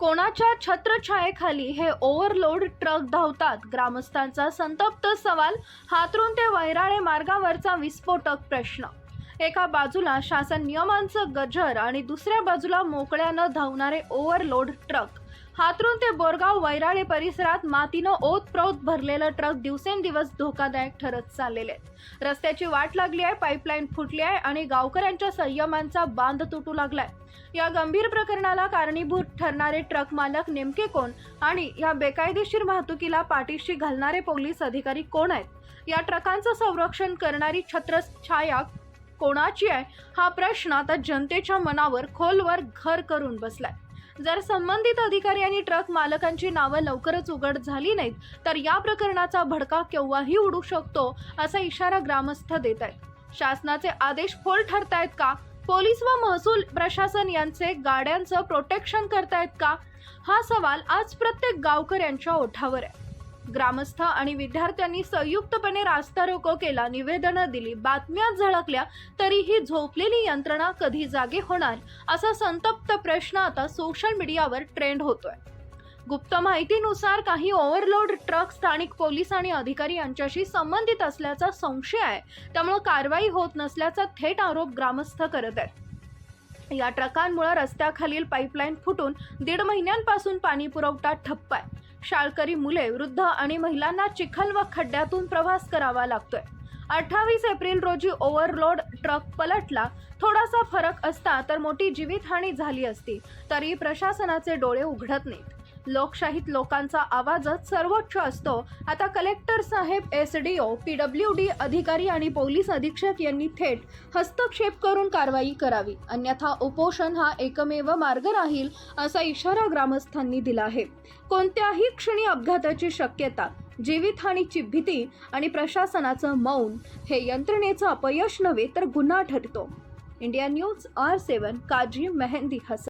कोणाच्या छत्रछायेखाली हे overload truck धावतात? ग्रामस्थांचा संतप्त सवाल हातरून ते वैराळे मार्गावरचा विस्फोटक प्रश्न. एका बाजूला शासन नियमांचं गजर आणि दुसऱ्या बाजूला मोकळ्यानं धावणारे ओव्हरलोड ट्रक. हातरून ते बोरगाव वैराळे परिसरात मातीनं ओतप्रोत भरलेलं ट्रक दिवसेंदिवस धोकादायक ठरत चाललेले आहेत रस्त्याची वाट लागली आहे पाईपलाईन फुटली आहे आणि गावकऱ्यांच्या संयमांचा बांध तुटू लागलाय या गंभीर प्रकरणाला कारणीभूत ठरणारे ट्रक मालक नेमके कोण आणि या बेकायदेशीर वाहतुकीला पाठीशी घालणारे पोलीस अधिकारी कोण आहेत? या ट्रकांचं संरक्षण करणारी छत्रछाया कोणाची आहे? हा प्रश्न आता जनतेच्या मनावर खोलवर घर करून बसलाय. जर संबंधित अधिकारी आणि ट्रक मालकांची नावं लवकरच उघड झाली नाहीत तर या प्रकरणाचा भडका केव्हाही उडू शकतो असा इशारा ग्रामस्थ देत आहेत. शासनाचे आदेश फोल ठरतायत का? पोलीस व महसूल प्रशासन यांचे गाड्यांचं प्रोटेक्शन करतायत का? हा सवाल आज प्रत्येक गावकऱ्यांच्या ओठावर आहे. ग्रामस्थ आणि विद्यार्थ्यांनी संयुक्तपणे रास्ता रोको केला निवेदनं दिली. बातम्या झळकल्या तरीही झोपलेली यंत्रणा कधी जागे होणार असा संतप्त प्रश्न आता सोशल मीडियावर ट्रेंड होतोय. गुप्त माहितीनुसार काही ओव्हरलोड ट्रक स्थानिक पोलीस आणि अधिकारी यांच्याशी संबंधित असल्याचा संशय आहे. त्यामुळे कारवाई होत नसल्याचा थेट आरोप ग्रामस्थ करत आहेत. या ट्रकांमुळे रस्त्याखालील पाईपलाईन फुटून दीड महिन्यांपासून पाणी पुरवठा ठप्प आहे. शाळकरी मुले वृद्ध आणि महिलांना चिखल व खड्ड्यातून प्रवास करावा लागतोय. अठ्ठावीस एप्रिल रोजी ओव्हरलोड ट्रक पलटला. थोडासा फरक असता तर मोठी जीवितहानी झाली असती तरी प्रशासनाचे डोळे उघडत नाहीत. लोकशाहीत लोकांचा आवाजच सर्वोच्च असतो. आता कलेक्टर साहेब S D O P W D अधिकारी आणि पोलीस अधीक्षक यांनी थेट हस्तक्षेप करून कारवाई करावी. अन्यथा उपोषण हा एकमेव मार्ग राहील असा इशारा ग्रामस्थांनी दिला आहे. कोणत्याही क्षणी अपघाताची शक्यता जीवितहानीची भीती आणि प्रशासनाचं मौन हे यंत्रणेचं अपयश नव्हे तर गुन्हा ठरतो. India news R seven Kazi Mehndi Hasan.